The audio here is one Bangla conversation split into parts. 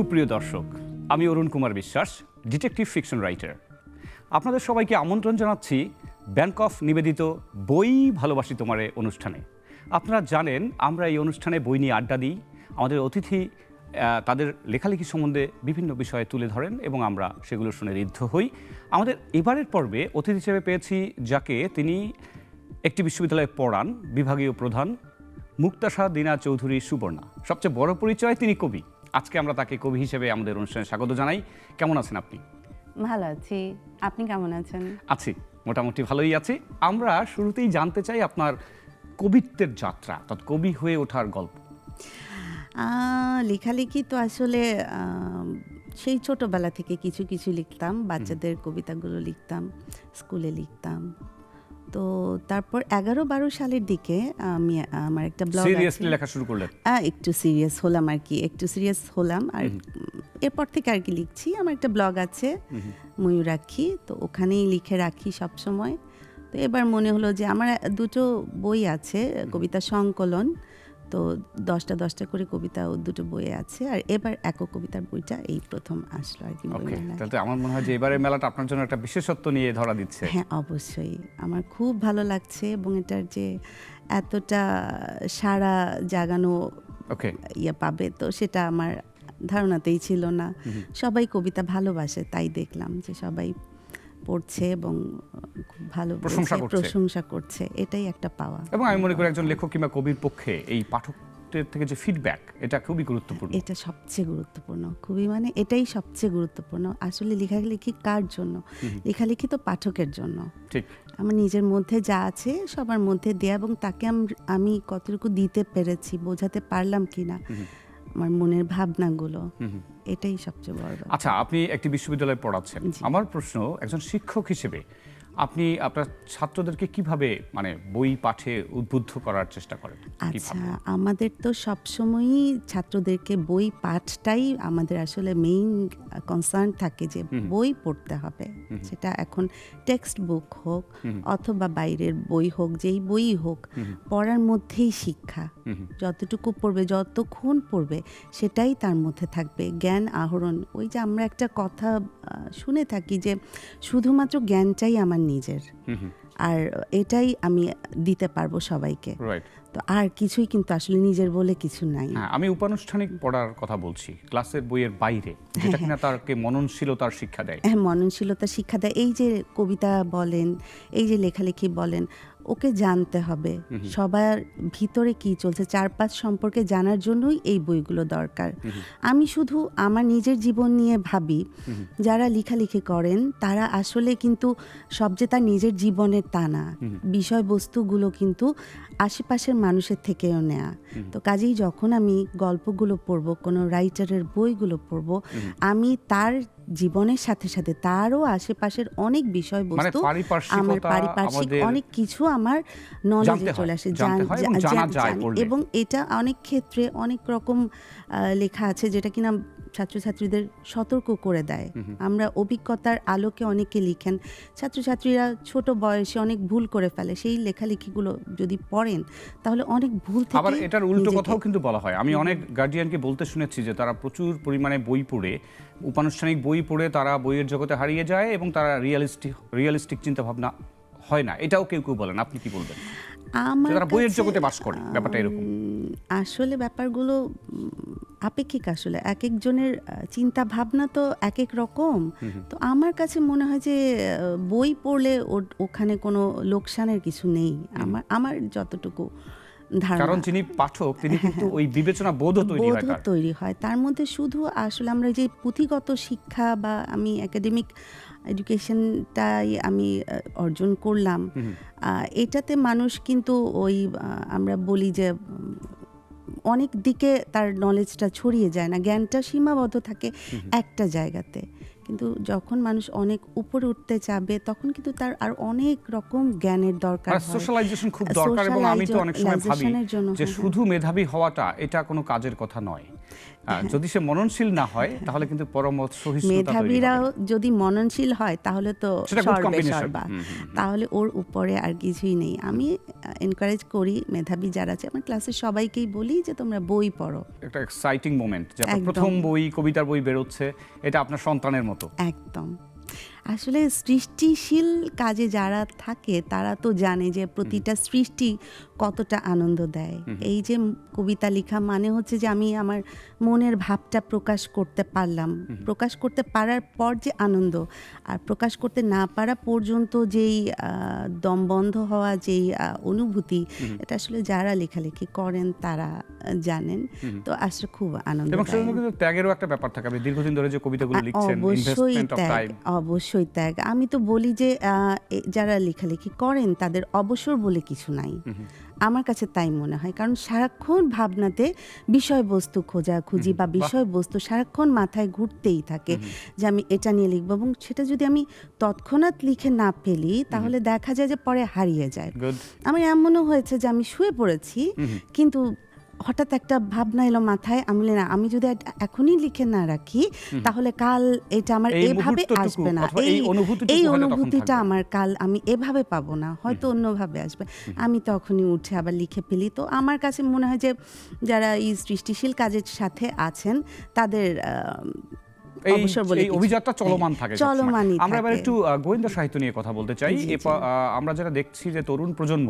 সুপ্রিয় দর্শক, আমি Arun Kumar Biswas, detective fiction writer. আপনাদের সবাইকে আমন্ত্রণ জানাচ্ছি ব্যাংক অফ নিবেদিত বই ভালোবাসি তোমারে অনুষ্ঠানে। আপনারা জানেন, আমরা এই অনুষ্ঠানে বই নিয়ে আড্ডা দিই। আমাদের অতিথি তাদের লেখালেখি সম্বন্ধে বিভিন্ন বিষয়ে তুলে ধরেন এবং আমরা সেগুলো শুনে ঋদ্ধ হই। আমাদের এবারের পর্বে অতিথি হিসেবে পেয়েছি যাকে তিনি একটি বিশ্ববিদ্যালয়ে পড়ান, বিভাগীয় প্রধান মুক্তাশা দিনা চৌধুরী সুবর্ণা। সবচেয়ে বড় পরিচয় তিনি কবি। আজকে আমরা তাকে কবি হিসেবে আমাদের অনুষ্ঠানে স্বাগত জানাই। কেমন আছেন আপনি? ভালো আছি। আপনি কেমন আছেন? আছি মোটামুটি ভালোই আছি। আমরা শুরুতেই জানতে চাই আপনার কবিত্বের যাত্রা অর্থাৎ কবি হয়ে ওঠার গল্প। লেখালেখি তো আসলে সেই ছোটবেলা থেকে কিছু কিছু লিখতাম বাচ্চাদের কবিতাগুলো লিখতাম স্কুলে লিখতাম। তো তারপর এগারো বারো সালের দিকে আমি আমার একটা ব্লগ সিরিয়াসলি লেখা শুরু করলেন? একটু সিরিয়াস হলাম আর কি একটু সিরিয়াস হলাম। আর এরপর থেকে আর কি লিখছি। আমার একটা ব্লগ আছে ময়ূরাক্ষী তো ওখানেই লিখে রাখি সব সময় তো এবার মনে হলো যে আমার দুটো বই আছে কবিতা সংকলন। তো দশটা দশটা করে কবিতা ও দুটো বই আছে। আর এবার একক কবিতার বইটা এই প্রথম আসলো আর কি তাহলে আমার মনে হয় যে এবারের মেলাটা আপনার জন্য একটা বিশেষত্ব নিয়ে ধরা দিচ্ছে। হ্যাঁ অবশ্যই। আমার খুব ভালো লাগছে এবং এটার যে এতটা সারা জাগানো ওকে। ইয়ে পাবে তো সেটা আমার ধারণাতেই ছিল না। সবাই কবিতা ভালোবাসে তাই দেখলাম যে সবাই পড়ছে এবং খুব ভালো প্রশংসা করছে। প্রশংসা করছে এটাই একটা পাওয়া। এবং আমি মনে করি একজন লেখক কিংবা কবির পক্ষে এই পাঠকদের থেকে যে ফিডব্যাক এটা খুবই গুরুত্বপূর্ণ। এটা সবচেয়ে গুরুত্বপূর্ণ। খুবই মানে এটাই সবচেয়ে গুরুত্বপূর্ণ। আসলে লেখালেখি কার জন্য? লেখালেখি তো পাঠকের জন্য। ঠিক। আমার নিজের মধ্যে যা আছে সবার মধ্যে দেয়া এবং তাকে আমি কতটুকু দিতে পেরেছি বোঝাতে পারলাম কিনা আমার মনের ভাবনাগুলো এটাই সবচেয়ে বড় আচ্ছা আপনি একটি বিশ্ববিদ্যালয়ে পড়াচ্ছেন। আমার প্রশ্ন একজন শিক্ষক হিসেবে আপনি আপনার ছাত্রদেরকে কীভাবে মানে বই পাঠে উদ্বুদ্ধ করার চেষ্টা করেন? আচ্ছা আমাদের তো সবসময়ই ছাত্রদেরকে বই পাঠটাই আমাদের আসলে মেইন কনসার্ন থাকে যে বই পড়তে হবে। সেটা এখন টেক্সট বুক হোক অথবা বাইরের বই হোক যেই বই হোক পড়ার মধ্যেই শিক্ষা। যতটুকু পড়বে যতক্ষণ পড়বে সেটাই তার মধ্যে থাকবে। জ্ঞান আহরণ ওই যে আমরা একটা কথা শুনে থাকি যে শুধুমাত্র জ্ঞানটাই আমার নিজের। আর এটাই আমি দিতে পারব সবাইকে। তো আর কিছুই কিন্তু আসলে নিজের বলে কিছু নাই। হ্যাঁ আমি উপানুষ্ঠানিক পড়ার কথা বলছি ক্লাসের বইয়ের বাইরে যেটা কিনা তারকে মননশীলতার শিক্ষা দেয়। হ্যাঁ মননশীলতা শিক্ষা দেয়। এই যে কবিতা বলেন এই যে লেখালেখি বলেন ওকে জানতে হবে। সবার ভিতরে কি চলছে? চারপাশ সম্পর্কে জানার জন্যই এই বইগুলো দরকার। আমি শুধু আমার নিজের জীবন নিয়ে ভাবি যারা লেখালেখি করেন তারা আসলে কিন্তু সব যে তার নিজের জীবনের তা না। বিষয়বস্তুগুলো কিন্তু আশেপাশের মানুষের থেকেও নেয়া। তো কাজেই যখন আমি গল্পগুলো পড়ব কোনো রাইটারের বইগুলো পড়ব আমি তার জীবনের সাথে সাথে তারও আশেপাশের অনেক বিষয়বস্তু মানে আমার পারিপার্শ্বিক অনেক কিছু আমার নলেজে চলে আসে। এবং এটা অনেক ক্ষেত্রে অনেক রকম আহ, লেখা আছে যেটা কিনা ছাত্রছাত্রীদের সতর্ক করে দেয়। আমরা অভিজ্ঞতার আলোকে অনেকে লিখেন ছাত্রছাত্রীরা ছোট বয়সে অনেক ভুল করে ফেলে সেই লেখালেখিগুলো যদি পড়েন তাহলে অনেক ভুল থেকে আবার এটার উল্টো কথাও কিন্তু বলা হয়। আমি অনেক গার্ডিয়ানকে বলতে শুনেছি যে তারা প্রচুর পরিমাণে বই পড়ে উপানুষ্ঠানিক বই পড়ে তারা বইয়ের জগতে হারিয়ে যায় এবং তারা রিয়ালিস্টিক রিয়ালিস্টিক চিন্তা ভাবনা হয় না। এটাও কেউ কেউ বলেন আপনি কি বলবেন? আমার বইয়ের জগতে বাস করে ব্যাপারটা এরকম। আসলে ব্যাপারগুলো আপেক্ষিক আসলে এক একজনের চিন্তা ভাবনা তো এক এক রকম তো আমার কাছে মনে হয় যে বই পড়লে ওখানে কোনো লোকসানের কিছু নেই। আমার আমার যতটুকু ধারণা। কারণ যিনি পাঠক তিনি কিন্তু ওই বিবেচনা বোধও তৈরি হয় বোধ তৈরি। হয়। তার মধ্যে শুধু আসলে আমরা যে পুঁথিগত শিক্ষা বা আমি একাডেমিক এডুকেশনটাই আমি অর্জন করলাম এটাতে মানুষ কিন্তু ওই আমরা বলি যে অনেক দিকে তার নলেজটা ছড়িয়ে যায় না জ্ঞানটা সীমাবদ্ধ থাকে একটা জায়গাতে। কিন্তু যখন মানুষ অনেক উপরে উঠতে চাবে তখন কিন্তু তার আর অনেক রকম জ্ঞানের দরকার হয়। সোশ্যালাইজেশন খুব দরকার এবং আমি তো অনেক সময় ভাবি যে হ্যাঁ, হ্যাঁ। শুধু মেধাবী হওয়াটা এটা কোনো কাজের কথা নয়। যদি সে মননশীল না হয় তাহলে কিন্তু পরমত মেধাবীরাও যদি মননশীল হয় তাহলে তো সর্বে তাহলে ওর উপরে আর কিছুই নেই। আমি এনকারেজ করি মেধাবী যারা আছে আমার ক্লাসে সবাইকেই বলি যে তোমরা বই পড়ো। একটা এক্সাইটিং মোমেন্ট যে। প্রথম বই কবিতার বই বেরোচ্ছে এটা আপনার সন্তানের মতো। একদম। আসলে সৃষ্টিশীল কাজে যারা থাকে তারা তো জানে যে প্রতিটা সৃষ্টি কতটা আনন্দ দেয়। এই যে কবিতা লেখা মানে হচ্ছে যে আমি আমার মনের ভাবটা প্রকাশ করতে পারলাম। প্রকাশ করতে পারার পর যে আনন্দ আর প্রকাশ করতে না পারা পর্যন্ত যেই দমবন্ধ হওয়া যেই অনুভূতি এটা আসলে যারা লেখালেখি করেন তারা জানেন। তো আসলে খুব আনন্দ এবং ত্যাগেরও একটা ব্যাপার থাকে। আপনি দীর্ঘদিন ধরে যে কবিতাগুলো লিখছেন অবশ্যই ত্যাগ অবশ্যই ত্যাগ। আমি তো বলি যে যারা লেখালেখি করেন তাদের অবসর বলে কিছু নাই। আমার কাছে তাই মনে হয়। কারণ সারাক্ষণ ভাবনাতে বিষয়বস্তু খোঁজাখুঁজি বা বিষয়বস্তু সারাক্ষণ মাথায় ঘুরতেই থাকে যে আমি এটা নিয়ে লিখব এবং সেটা যদি আমি তৎক্ষণাৎ লিখে না ফেলি তাহলে দেখা যায় যে পরে হারিয়ে যায়। আমার এমনও হয়েছে যে আমি শুয়ে পড়েছি কিন্তু হঠাৎ একটা ভাবনা এলো মাথায়। আমি না আমি যদি এখনই লিখে না রাখি তাহলে কাল এটা আমার এভাবে আসবে না। এই অনুভূতিটা আমার কাল আমি এভাবে পাবো না হয়তো অন্যভাবে আসবে। আমি তখনই উঠে আবার লিখে ফেলি। তো আমার কাছে মনে হয় যে যারা এই সৃষ্টিশীল কাজের সাথে আছেন তাদের এই অভিযাত্রা চলমান থাকে চলমানই আমরা এবার একটু গোয়েন্দা সাহিত্য নিয়ে কথা বলতে চাই। আমরা দেখছি যে তরুণ প্রজন্ম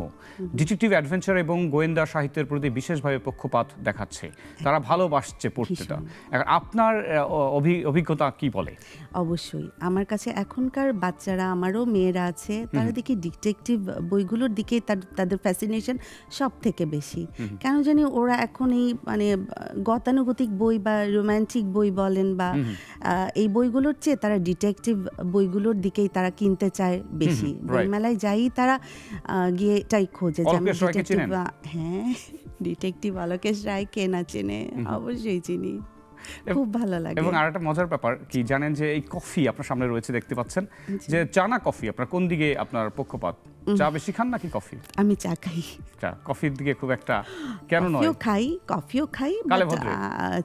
ডিটেকটিভ অ্যাডভেঞ্চার এবং গোয়েন্দা সাহিত্যের প্রতি বিশেষভাবে পক্ষপাত দেখাচ্ছে। তারা ভালোবাসছে পড়তেটা। এখন আপনার অভিজ্ঞতা কি বলে? অবশ্যই। আমার কাছে এখনকার বাচ্চারা আমারও মেয়েরা আছে তারা দেখি ডিটেকটিভ বইগুলোর দিকে তাদের ফ্যাসিনেশন সব থেকে বেশি কেন জানি ওরা এখন এই মানে গতানুগতিক বই বা রোমান্টিক বই বলেন বা এই বইগুলোর চেয়ে তারা ডিটেকটিভ বইগুলোর দিকেই তারা কিনতে চায় বেশি। বইমেলায় যাই তারা গিয়ে এটাই খোঁজে যে আমি ডিটেকটিভ হ্যাঁ ডিটেকটিভ অলকেশ রায় কে না চেনে? অবশ্যই চিনি। খুব ভালো লাগে। এবং আর একটা মজার ব্যাপার কি জানেন যে এই কফি আপনার সামনে রয়েছে দেখতে পাচ্ছেন? যে চা না কফি আপনার কোন দিকে আপনার পক্ষপাত? চা বেশি খান নাকি কফি? আমি চা খাই। চা কফির দিকে খুব একটা কেন নয়? কফিও খাই কফিও খাই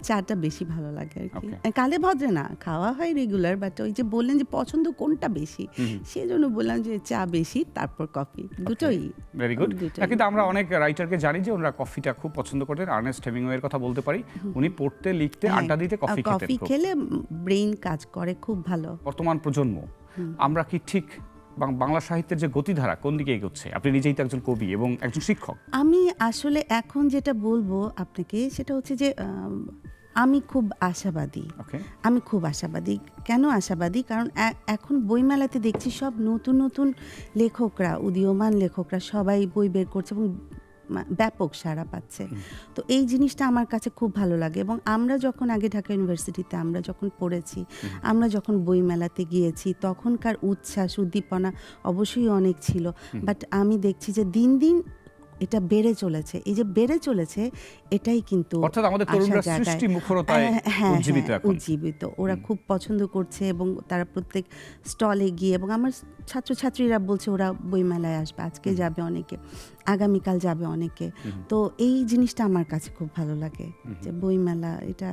চাটা বেশি ভালো লাগে আর কি। কালে ভদ্রে না খাওয়া হয় রেগুলার বাট ওই যে বললেন যে পছন্দ কোনটা বেশি সেই জন্য বললাম যে চা বেশি তারপর কফি দুটোই। Very good. কিন্তু আমরা অনেক রাইটারকে জানি যে ওনারা কফিটা খুব পছন্দ করতেন। আর্নেস্ট হেমিংওয়ের কথা বলতে পারি। উনি পড়তে লিখতে হ্যাঁ, আড্ডা দিতে কফি খেতেন কফি খেলে ব্রেইন কাজ করে খুব ভালো। বর্তমান প্রজন্ম। আমরা কি ঠিক বাংলা সাহিত্যের যে গতিধারা কোন দিকে এগোচ্ছে? আপনি নিজেই তো একজন কবি এবং একজন শিক্ষক। আমি আসলে এখন যেটা বলব আপনাকে সেটা হচ্ছে যে আমি খুব আশাবাদী। আমি খুব আশাবাদী। কেন আশাবাদী? কারণ এখন বইমেলাতে দেখছি সব নতুন নতুন লেখকরা উদীয়মান লেখকরা সবাই বই বের করছে এবং ব্যাপক সাড়া পাচ্ছে। তো এই জিনিসটা আমার কাছে খুব ভালো লাগে এবং আমরা যখন আগে ঢাকা ইউনিভার্সিটিতে আমরা যখন পড়েছি আমরা যখন বই মেলাতে গিয়েছি তখনকার উচ্ছ্বাস উদ্দীপনা অবশ্যই অনেক ছিল। বাট আমি দেখছি যে দিন দিন এটা বেড়ে চলেছে। এই যে বেড়ে চলেছে এটাই কিন্তু অর্থাৎ আমাদের তরুণরা সৃষ্টি মুখরতায় হ্যাঁ, হ্যাঁ, উজ্জীবিত হ্যাঁ, এখন। উজ্জীবিত। ওরা খুব পছন্দ করছে এবং তারা প্রত্যেক স্টলে গিয়ে এবং আমার ছাত্রছাত্রীরা বলছে ওরা বইমেলায় আসবে আজকে যাবে অনেকে আগামীকাল যাবে অনেকে। তো এই জিনিসটা আমার কাছে খুব ভালো লাগে যে বইমেলা এটা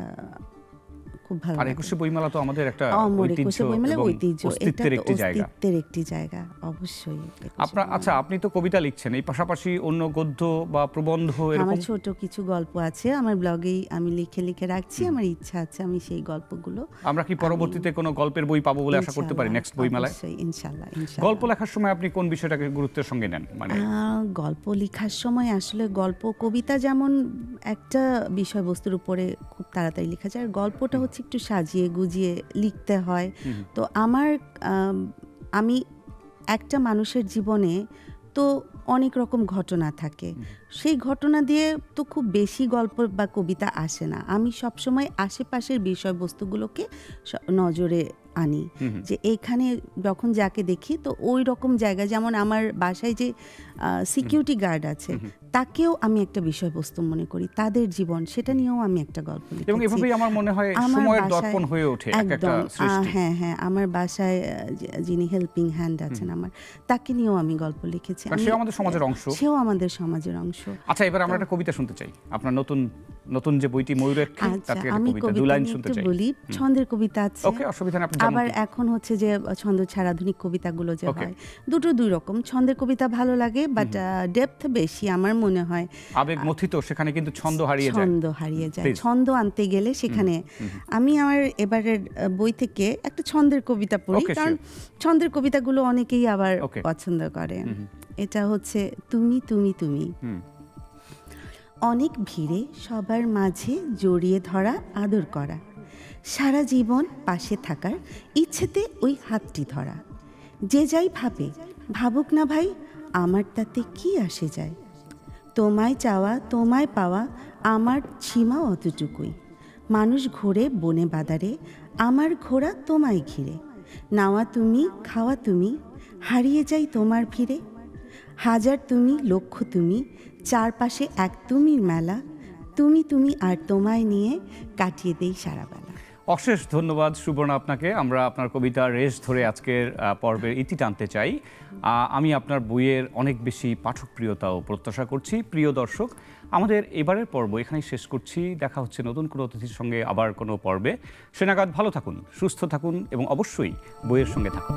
খুব ভালো আর একুশে বইমেলা তো আমাদের একটা ঐতিহ্য ঐতিহ্য অস্তিত্বের একটি জায়গা। অস্তিত্বের একটি জায়গা অবশ্যই আপনার আচ্ছা আপনি তো কবিতা লিখছেন এই পাশাপাশি অন্য গদ্য বা প্রবন্ধ এরকম? আমার ছোট কিছু গল্প আছে আমার ব্লগেই আমি লিখে লিখে রাখছি আমার ইচ্ছা আছে আমি সেই গল্পগুলো আমরা কি পরবর্তীতে কোনো গল্পের বই পাবো বলে আশা করতে পারি নেক্সট বই মেলায় অবশ্যই, ইনশাল্লাহ ইনশাল্লাহ। গল্প লেখার সময় আপনি কোন বিষয়টাকে গুরুত্বের সঙ্গে নেন মানে? গল্প লেখার সময় আসলে গল্প কবিতা যেমন একটা বিষয়বস্তুর উপরে খুব তাড়াতাড়ি লেখা যায় আর গল্পটা হচ্ছে একটু সাজিয়ে গুজিয়ে লিখতে হয়। তো আমার আমি একটা মানুষের জীবনে তো অনেক রকম ঘটনা থাকে। সেই ঘটনা দিয়ে তো খুব বেশি গল্প বা কবিতা আসে না। আমি সবসময় আশেপাশের বিষয়বস্তুগুলোকে নজরে আনি। যে এইখানে যখন যাকে দেখি তো ওই রকম জায়গা যেমন আমার বাসায় যে সিকিউরিটি গার্ড আছে তাকেও আমি একটা বিষয়বস্তু মনে করি তাদের জীবন সেটা নিয়েও আমি একটা গল্প এবং এভাবেই আমার মনে হয় সময়ের দর্পণ হয়ে ওঠে একদম হ্যাঁ হ্যাঁ আমার বাসায় যিনি হেল্পিং হ্যান্ড আছেন আমার তাকে নিয়েও আমি গল্প লিখেছি। সেও আমাদের সমাজের অংশ। সেও আমাদের সমাজের অংশ। আচ্ছা এবার আমরা একটা কবিতা শুনতে চাই। আপনার নতুন নতুন যে বইটি ময়ূরের ঠিক আচ্ছা আমি কবিতা দু লাইন শুনতে চাই। বলি ছন্দের কবিতা আছে। ওকে অসুবিধা আপনি আবার এখন হচ্ছে যে ছন্দ ছাড়া আধুনিক কবিতাগুলো যে হয় দুটো দুই রকম। ছন্দের কবিতা ভালো লাগে বাট ডেপথ বেশি। আমার মনে হয়। আবেগ মথিত সেখানে কিন্তু ছন্দ হারিয়ে যায়। ছন্দ হারিয়ে যায়। ছন্দ আনতে গেলে সেখানে আমি আমার এবারের বই থেকে একটা ছন্দের কবিতা পড়ি। কারণ ছন্দের কবিতাগুলো অনেকেই আবার পছন্দ করে। এটা হচ্ছে তুমি তুমি তুমি। অনেক ভিড়ে সবার মাঝে জড়িয়ে ধরা আদর করা। সারা জীবন পাশে থাকার ইচ্ছেতে ওই হাতটি ধরা। যে যাই ভাবে ভাবুক না ভাই আমার তাতে কি আসে যায়? তোমায় চাওয়া, তোমায় পাওয়া, আমার সীমা অতটুকুই। মানুষ ঘোরে বনে বাদারে, আমার ঘোড়া তোমায় ঘিরে। নাওয়া তুমি, খাওয়া তুমি, হারিয়ে যাই তোমার ভিড়ে। হাজার তুমি, লক্ষ তুমি, চারপাশে এক তুমির মেলা। তুমি তুমি আর তোমায় নিয়ে কাটিয়ে দেই সারা বেলা অশেষ ধন্যবাদ, সুবর্ণা আপনাকে। আমরা আপনার কবিতা রেশ ধরে আজকের পর্বের ইতি টানতে চাই। আমি আপনার বইয়ের অনেক বেশি পাঠকপ্রিয়তাও প্রত্যাশা করছি। প্রিয় দর্শক, আমাদের এবারের পর্ব এখানেই শেষ করছি। দেখা হচ্ছে নতুন কোনো অতিথির সঙ্গে আবার কোনো পর্বে। সেনাগাদ ভালো থাকুন, সুস্থ থাকুন এবং অবশ্যই বইয়ের সঙ্গে থাকুন।